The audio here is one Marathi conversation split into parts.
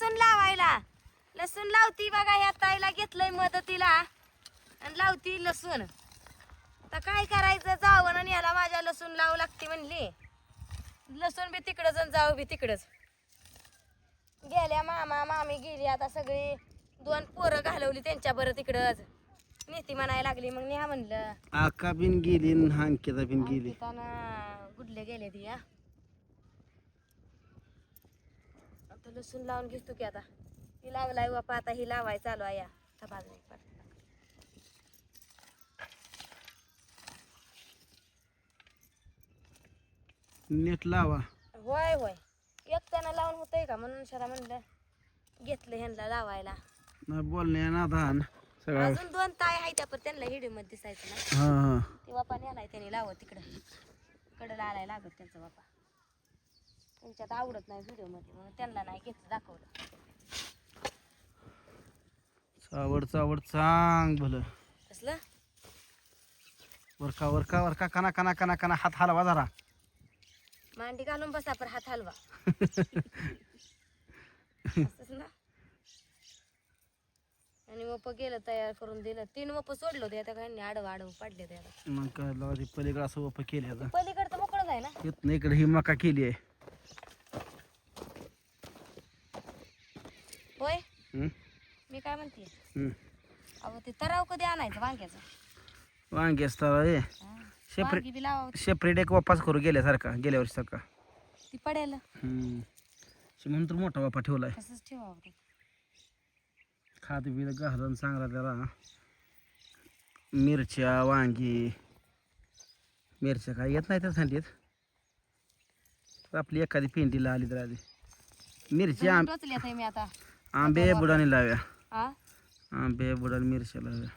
लसूण लावायला. लसूण लावती बघा ह्या ताईला घेतलंय मदतीला. आणि लावती लसूण. आता काय करायचं? जावं आणि याला माझ्या लसूण लावू लागते म्हणली. लसूण बी तिकडच आणि जाऊ बी तिकडच. गेल्या मामा मामी गेली आता सगळी. दोन पोरं घालवली त्यांच्या बरं तिकडच. नेती म्हणायला लागली मग न्या म्हणलं. आका बिन गेली अंकिता बिन गेली. गुडले गेले ती या आता लसूण लावून घेतो की आता. ही लावलाय बापा आता ही लावाय चालू आहे या. आता बाजूला एक पाट. नीट लावा. होय होय. एकट्यानं लावून होतंय का म्हणून शरा म्हणलं घेतलं ह्यांना लावायला. नाही बोलणे ना धान. सगळं. अजून दोन ताय आहेत त्या पण त्यांना हिडीवमध्ये दिसायचं ना हा हा. ते बापा नेलाय त्यांनी लावत तिकडं. कडं आलाय लागत त्यांचा बापा. त्यांच्यात आवडत नाही व्हिडिओमध्ये म्हणून त्यांना नाही घेतलं दाखवलं. चावड चावड चांग भलं. कसलं? वरका वरका वरका कना कना कना कना हात हलवा जरा. मांडी घालून बसा पर हात हलवा. असंच ना? आणि मप गेलं तयार करून दिलं. तीन मप सोडलं होते आता काही आडव आडव पाडले ते आता. मग काय लावा ते पलीकडे असं वप केले आता. पलीकडचं मोकळं आहे ना? येत नाही इकडे ही मका केली आहे होय हम्म? मी काय म्हणते. अहो ते तराव कधी आणायचं? वांग्याचं. वांगी असतात हे. शेपरेट वांगी बी लावा शेपरेट एक वापास करू गेल्यासारखा गेल्या वर्षी सारखा. ती पडेल. म्हणून तर मोठा वापा ठेवलाय. तसंच ठेवावं ते. खात बिल घालून चांगला त्याला. मिरच्या वांगी. मिरच्या काय येत नाही त्या थंडीत. तर आपली एखादी पेंडीला आली तर आली. मिरची आं टोचली आता मी आता. आंबे बुडाने लाव्या. हा आंबे बुडाने मिरच्या लाव्या.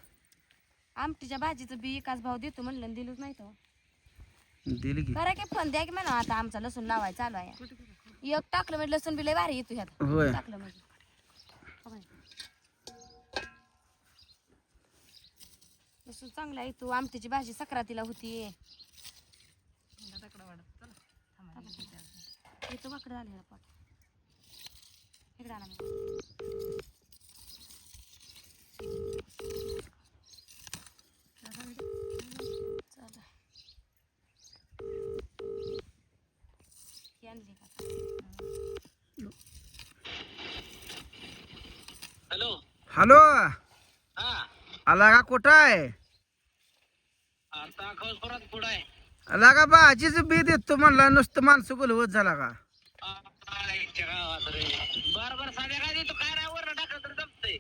आमटीच्या भाजीचं बी एकाच भाव देतो म्हणलं आणि दिलंच नाही तो. दिली की. करा की फोन द्या की म्हणा आता आमचा लसूण लावाय चालू आहे. एक टाकलं म्हणजे लसूण बी लय भारी येतो ह्यात. होय. टाकलं म्हणजे. हो बाई. लसूण चांगला येतो आमटीची भाजी सक्रातीला होती. येतो वाकडं झालं ह्याला पोट इकडे आणा ही आणली का हॅलो. हॅलो. हा. आला का कुठं आहे? आला का भाजीच बी देतो म्हणला नुसतं माणसं बोलवत झाला का? बर बर काय नाही टाकलं तर जमतंय.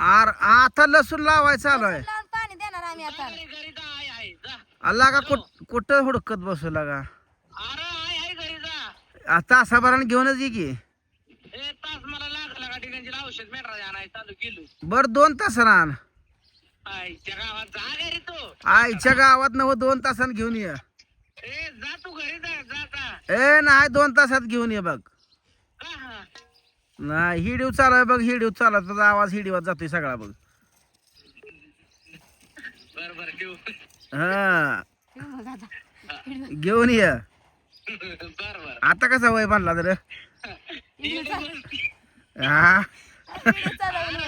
आर आता लसूण लावाय चालू आहे लसूण लावून पाणी देणार आम्ही आता. घरी घरी जा आहे आहे जा. आला का कुठ कुठं हुडकत बसू लागा? अरे आहे आहे घरी जा. आता असा बरान घेऊनच ये की. ए तास मला लागला का ठिकाणची औषध मेट्रा आणाय चालू केलो बर दोन तास रान आईच्या गावात जा घरी तू. आईच्या गावात नव दोन तासात घेऊन ये. ए जा तू घरी जा जा जा. ए नाही दोन तासात घेऊन ये बघ. हा नाही हिडीव चालू आहे बघ हिडीव चालू आहे. तुझा आवाज हिडीवात जातोय सगळा बघ. बर बर ठेवू. हा. ठेव मग आता. घेऊन ये. बर बर. आता कसा वय बांधला तर? हा. व्हिडिओ चालवलं.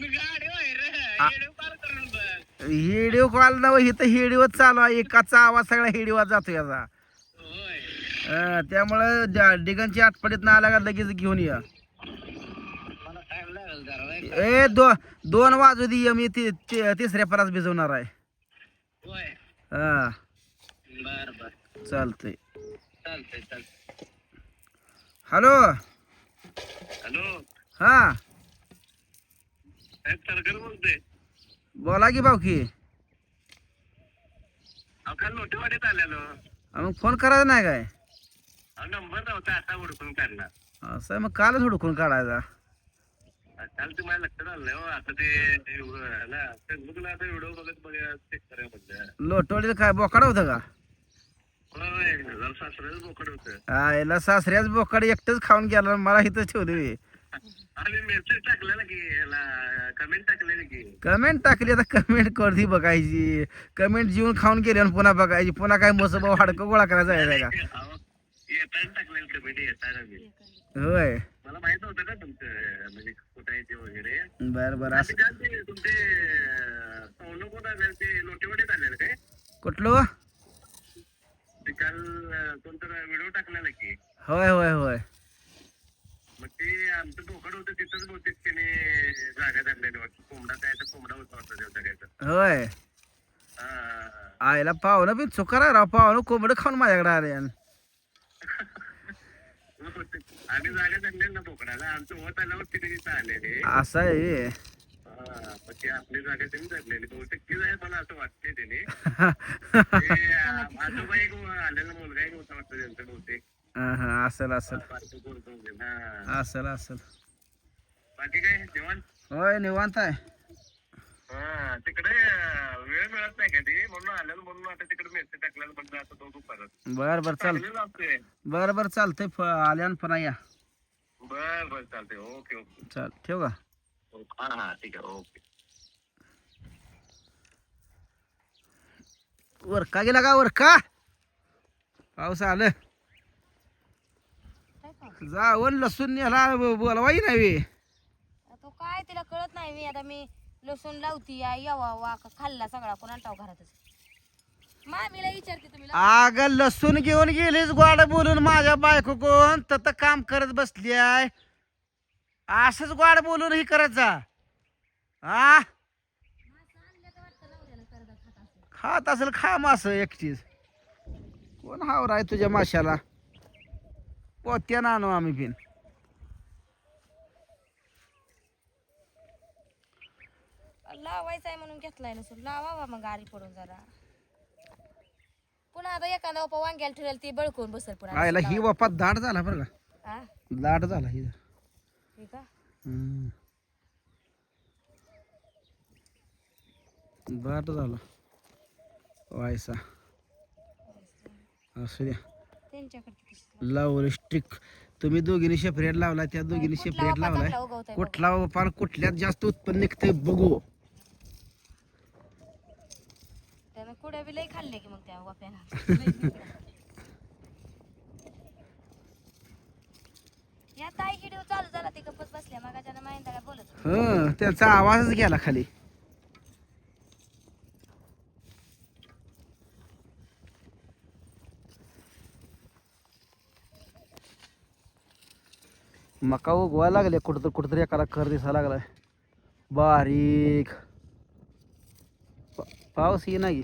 गाडी होय रे येडे पार करून बघ. हिडीव कॉल नव इथं हिडीवच चालू आहे एकाचा आवाज सगळा हिडीवात जातो याचा होय. हा, त्यामुळं ज्या डिगनची आठपडीत ना आला का लगेच घेऊन ये मला टाइम लागेल जरा नाही ए दो दोन वाजू दे मी ती ती- तिसऱ्या परास भिजवणार आहे. होय. हा. बर बर. चालतंय. चालतंय चालतंय. हॅलो. हॅलो. हा. साहेब सरकार बोलतोय. बोला की भाऊकी अहो काल मोठेवाडीत आलेलो. मग फोन करायचा नाही काय? अहो नंबर नव्हता आता हुडकून काढला. असं आहे, मग कालच हुडकून काढायचा. काल तुम्हाला लक्षात आलं नाही हो. आता ते एवढं फेसबुकला आता व्हिडिओ बघत बघा चेक करा लोटवडीत काय बोकाड होतं का? होय जरा सासऱ्याच बोकड होतं. आयला सासऱ्याच बोकाड एकटंच खाऊन गेला. मला इथं ठेवलं. मी आणि मेसेज टाकलेला की कमेंट टाकलेली की. कमेंट टाकली. आता कमेंट करती बघायची? कमेंट जीवन खाऊन गेली आणि पुन्हा बघायची. पुन्हा काय मोसं भाऊ हाडकं गोळा करायचा आहे का? अहो, येताना टाकलेलं कमिटी येताना मी होय. मला माहीत नव्हतं का तुमचं म्हणजे कुठं आहे ते वगैरे. बरं बरं असं. काल ते तुमचे कोण आले? ते लोटेवाडीत आलेलं काय? कुठलं ते काल अं, कोणतं व्हिडिओ टाकलेला की. होय होय होय. मग ते आमचं बोकड होतं तिथंच बहुतेक त्याने जागा धरलेली वाटतं कोंबडा काय तर कोंबडा होता वाटतं त्या जागेचा. होय. हा. आईला पाहुणं बी चुकार राव. पाहुणं कोंबडं खाऊन माझ्याकडे आले. आम्ही जागा धरलेली ना बोकडाला. आमचं होत आल्यावर तिथे तिथं आलेले. असं आहे हा, ते आपली जागा त्यांनी धरलेली. बहुतेक ती आहे मला असं वाटते त्याने. आजोबा एक आलेला मुलगा एक होता वाटतं त्यांचं बहुतेक. असेल असेल. असेल असेल. बाकी काय? जेवण? होय निवांत आहे. हा तिकडे वेळ मिळत नाही कधी. म्हणून आलेलं म्हणून आता तिकडे मेसेज टाकलेलं म्हणलं आता तो तू परत बर बर चाल. बर बर चालतंय. फ- आल्यानं पुन्हा या. बर बर चालतंय. Okay okay. चाल ठेव का? हा हा ठीक आहे. ओके. वरका गेला का? वरका? पाऊस आलं. काय पाहू? जावं लसूण याला बोलवाई नाही तो काय तिला कळत नाही मी. आता मी लसूण लावती या यावा वा का खाल्ला सगळा कोणा टाव घरातच? मामीला विचारते तुम्ही लाव- अग लसूण घेऊन गेलीस गोड बोलून माझ्या बायको कोण? तर काम करत बसली आहे. असंच गोड बोलून ही करत जा. आ? खात असेल खा मास एकटीच कोण हावर आहे तुझ्या माशाला पोत्यानं आणू आम्ही पिन लावायचं आहे म्हणून घेतलाय लसूण लावा मग गाडी पडून जरा. पुन्हा आता एखादा ओपा वांग्याला ठेवलेलं ती बळकून बसल पुन्हा. आयला ही बापा दाट झाला बरं का? हा? दाट झाला ही. हे का? हम्म. दाट झाला. व्हायचा असू द्या. त्यांच्याकडे किती लावलं स्टिक. तुम्ही दोघींनी सेपरेट लावलाय त्या दोघींनी सेपरेट वापा लावलाय. कुठला पान कुठल्यात जास्त उत्पन्न निघतंय बघू त्यानं कुड्या बी लई खाल्ले की मग त्या वाफ्यानं या ताई व्हिडिओ चालू झाला ती गप्पच बसल्या मगाच्यानं माहिती काय बोलत होती. ह त्याचा आवाजच गेला खाली. मका उगवायला लागले कुठं कुठंतरी एखादा कर दिसायला लागलाय. बारीक. पाऊस ये नाही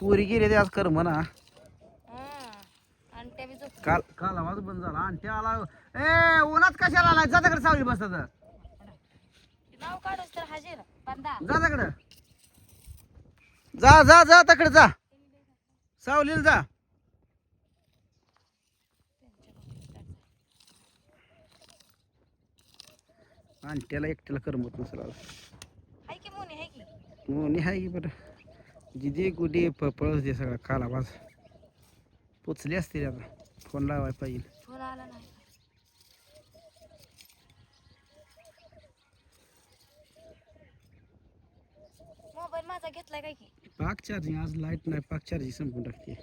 पुरी गेली ते आज कर म्हणा काल काल आवाज बंद झाला. आणि ते आला. ए उन्हात कशाला आलाय? जा तिकडे सावली बंदा जा. जा जा जा तिकडे जा. सावलीला जा. आणि त्याला एकट्याला करमत नसेल आज. हाय की मोनी हाय की? मोनी हाय की बरं. जिजे गुडी पळस दे सगळा काल आवाज. पोचली असते आता. फोन लावाय पाहिजे. फोन आला नाही. मोबाईल माझा घेतलाय काय की? पाक चार्जिंग आज लाइट नाही पाक चार्जिंग संपून टाकते.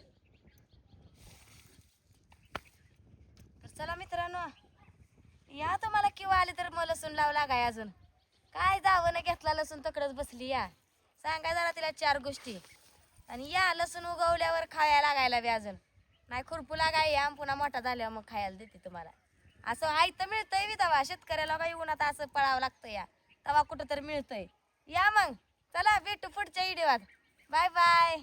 तर चला मित्रांनो या तुम्हाला किंवा आले तर मला लसूण लावला लागाय अजून. काय जावं ना घेतला लसूण तकडच बसली या. सांगा जरा तिला चार गोष्टी. आणि या लसूण उगवल्यावर खायला लागायला बी अजून. नाही खुरपू लागाय या पुन्हा मोठा झाल्यावर मग खायला देते तुम्हाला. असं आहे तर मिळतंय बी तवा. शेतकऱ्याला काही उन्हात असं पळावं लागतं या. तवा कुठं तर मिळतंय. या मग. चला भेटू पुढच्या व्हिडिओत. Bye bye.